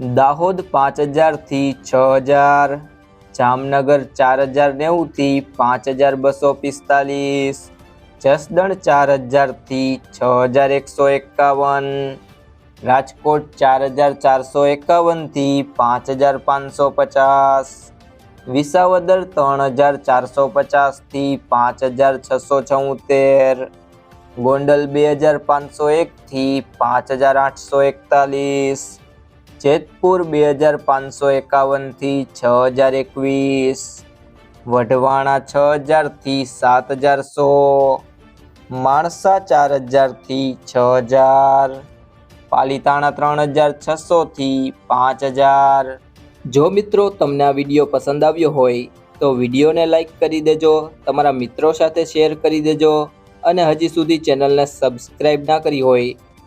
દાહોદ પાંચ હજારથી છ હજાર, જામનગર ચાર હજાર નેવુંથી પાંચ હજાર બસો પિસ્તાલીસ, જસદણ ચાર હજારથી છ હજાર એકસો એકાવન, રાજકોટ ચાર હજાર ચારસો એકાવનથી પાંચ હજાર પાંચસો પચાસ, વિસાવદર ત્રણ હજાર ચારસો પચાસથી પાંચ હજાર છસો છોતેર, ગોંડલ બે હજાર પાંચસો એકથી પાંચ હજાર આઠસો એકતાલીસ જેતપુર બે હજાર પાંચસો એકાવનથી છ હજાર એકવીસ, વઢવાણા છ હજારથી સાત હજાર સો માણસા ચાર હજારથી છ હજાર, પાલીતાણા ત્રણ હજાર છસોથી પાંચ હજાર. જો મિત્રો તમને આ વીડિયો પસંદ આવ્યો હોય, તો વિડીયોને લાઇક કરી દેજો, તમારા મિત્રો સાથે શેર કરી દેજો, અને હજી સુધી ચેનલને સબસ્ક્રાઈબ ના કરી હોય